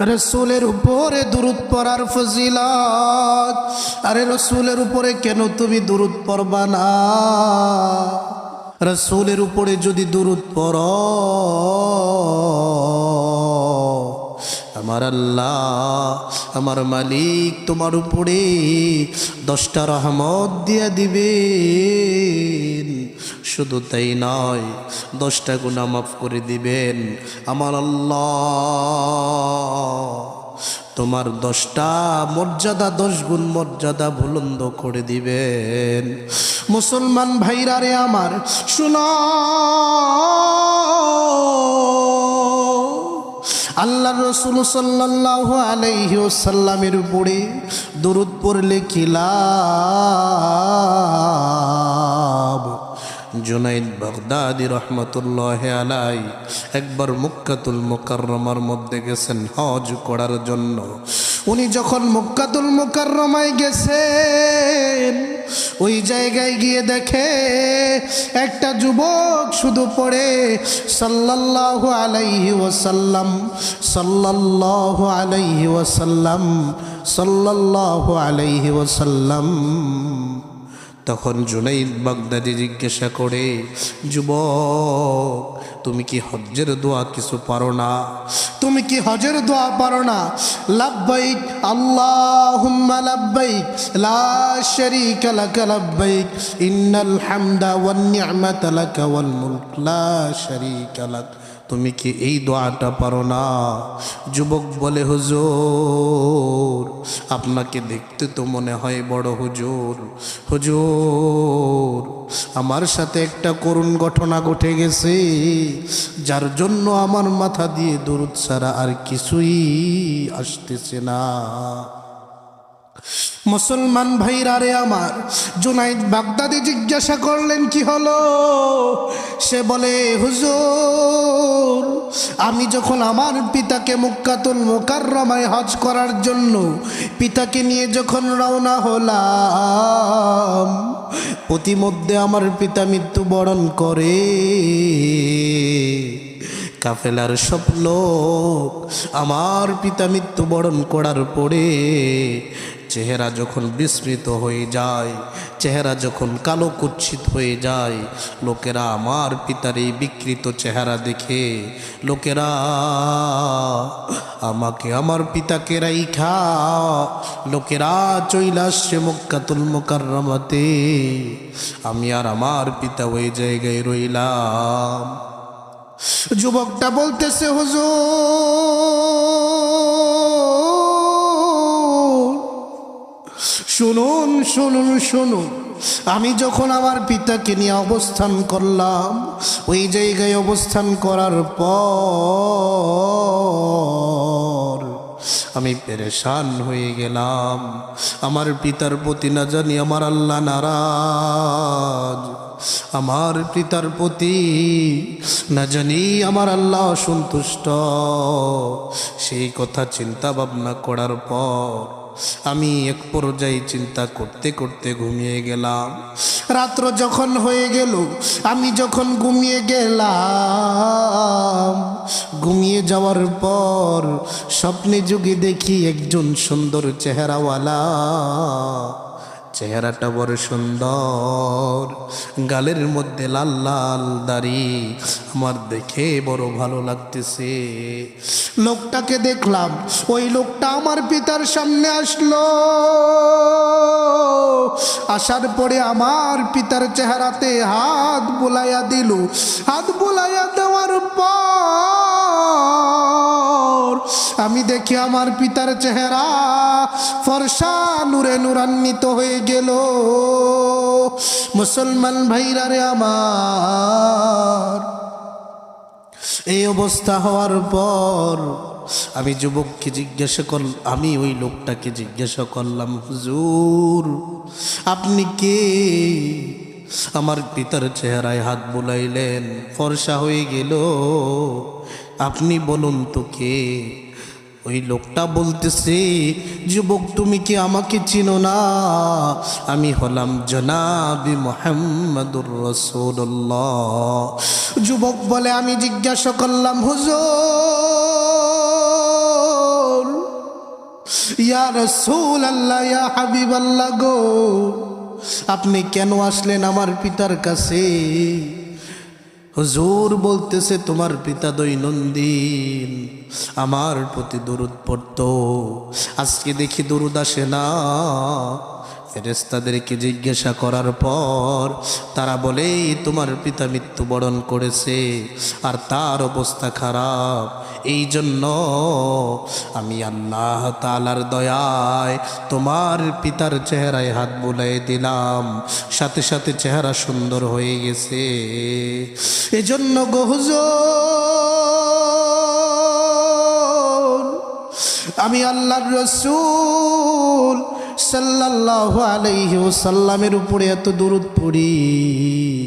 রসুলের উপরে দূরত পড়ার ফজিলত। আরে রসুলের উপরে কেন তুমি দুরুদ পড়বা না? রসুলের উপরে যদি দূরত পড়, আমার আল্লাহ, আমার মালিক তোমার উপরে দশটা রহমত দিয়া দিবেন। শুধু তাই নয়, দশটা গুণা মাফ করে দিবেন। আমার আল্লাহ, তোমার দশটা মর্যাদা, দশ গুণ মর্যাদা বুলন্দ করে দিবেন। মুসলমান ভাইরা রে আমার, শুনো। আল্লাহ রসুল সাল্লাহ আলাইহি ওসাল্লামের উপরে দরুদ পড়লে কি লাভ? জুনাইদ বাগদাদি রহমতুল্লাহ আলাই একবার মুক্কাতুল মোকাররমার মধ্যে গেছেন হজ করার জন্য। উনি যখন মুক্কাতুল মোকাররমায় গেছেন, ওই জায়গায় গিয়ে দেখে একটা যুবক শুধু পড়ে, সাল্লাল্লাহু আলাইহি ওয়াসাল্লাম, সাল্লাল্লাহু আলাইহি ওয়াসাল্লাম, সাল্লাল্লাহু আলাইহি ওয়াসাল্লাম। তখন জুনাইদ বাগদাদি জিজ্ঞাসা করে, যুবক, তুমি কি হজ্জের দোয়া কিছু পারো না? তুমি কি হজের দোয়া পারো না? লাব্বাইক, আল্লাহুম্মা লাব্বাইক, লা শারীকা লাক লাব্বাইক, ইন্নাল হামদা ওয়ান নি'মাতা লাক ওয়াল মুলক, লা শারীকা লাক তুমি কি এই দোয়াটা পারো না? যুবক বলে, হুজুর, আপনাকে দেখতে তো মনে হয় বড় হুজুর। হুজুর, আমার সাথে একটা করুণ ঘটনা ঘটে গেছে। যার জন্য আমার মাথা দিয়ে দূরত ছাড়া আর কিছুই আসতেছে না। মুসলমান ভাইরা রে আমার, জুনাইদ বাগদাদি জিজ্ঞাসা করলেন, কি হলো? সে বলে, হুজুর, আমি যখন আমার পিতাকে মুক্কাতুল মোকাররমায় হজ করার জন্য পিতাকে নিয়ে যখন রওনা হলাম প্রতিমধ্যে আমার পিতা মৃত্যুবরণ করে। কাফেলার সব লোক আমার পিতা মৃত্যুবরণ করার পরে চেহারা যখন বিস্মৃত হয়ে যায়, চেহারা যখন কালো কুচ্ছিত হয়ে যায়, লোকেরা আমার পিতার এই বিকৃত চেহারা দেখে, লোকেরা, আমাকে আমার পিতাকে রাইখা, লোকেরা চইলা আসছে মক্কাতুল মোকাররমাতে, আমি আর আমার পিতা ওই জায়গায় রইলাম। যুবকটা বলতেছে, হুজুর, শুনুন শুনুন শুনুন। আমি যখন আমার পিতাকে নিয়ে অবস্থান করলাম, ওই জায়গায় অবস্থান করার পর আমি পেরেশান হয়ে গেলাম। আমার পিতার প্রতি না জানি আমার আল্লাহ নারাজ। আমার পিতার প্রতি না জানি আমার আল্লাহ অসন্তুষ্ট সেই কথা চিন্তা ভাবনা করার পর আমি এক পর্যায়ে চিন্তা করতে করতে ঘুমিয়ে গেলাম। রাত্র যখন হয়ে গেল, আমি যখন ঘুমিয়ে গেলাম, ঘুমিয়ে যাওয়ার পর স্বপ্নে যুগে দেখি একজন সুন্দর চেহারাওয়ালা। চেহারাটা বড় সুন্দর, গালের মধ্যে লাল লাল দাড়ি, আমার দেখে বড় ভালো লাগতেছে। লোকটাকে দেখলাম, ওই লোকটা আমার পিতার সামনে আসলো। আসার পরে আমার পিতার চেহারাতে হাত বোলাইয়া দিল, হাত বুলাইয়া আমি দেখি আমার পিতার চেহারা ফর্সা নূরে নূরান্বিত হয়ে গেল। মুসলমান ভাইরা রে আমার, এই অবস্থা হওয়ার পর আমি যুবককে জিজ্ঞাসা কর, আমি ওই লোকটাকে জিজ্ঞাসা করলাম, হুজুর, আপনি কে? আমার পিতার চেহারায় হাত বুলাইলেন, ফর্সা হয়ে গেল। আপনি বলুন তো কে? ওই লোকটা বলতেছে, যুবক, তুমি কি আমাকে চিনো না? আমি হলাম জনাবি মোহাম্মদুর রসুল্লাহ যুবক বলে, আমি জিজ্ঞাসা করলাম, হুজুর, ইয়া রসুল আল্লাহ ইয়া হাবিব আল্লাহ গো, আপনি কেন আসলেন আমার পিতার কাছে? হুজুর বলতেছে তোমার পিতা দৈনন্দিন আমার প্রতি দরুদ পড়তো। আজকে দেখি দরুদ আসে না। ফেরেস্তাদেরকে জিজ্ঞাসা করার পর তারা বলে তোমার পিতা মৃত্যুবরণ করেছে আর তার অবস্থা খারাপ। এই জন্য আমি আল্লাহ তালার দয়ায় তোমার পিতার চেহারায় হাত বুলাই দিলাম। সাথে সাথে চেহারা সুন্দর হয়ে গেছে। এজন্য গহজন আমি আল্লাহর রসুল সাল্লাল্লাহু আলাইহি সাল্লামের উপরে এত দরুদ পড়ি।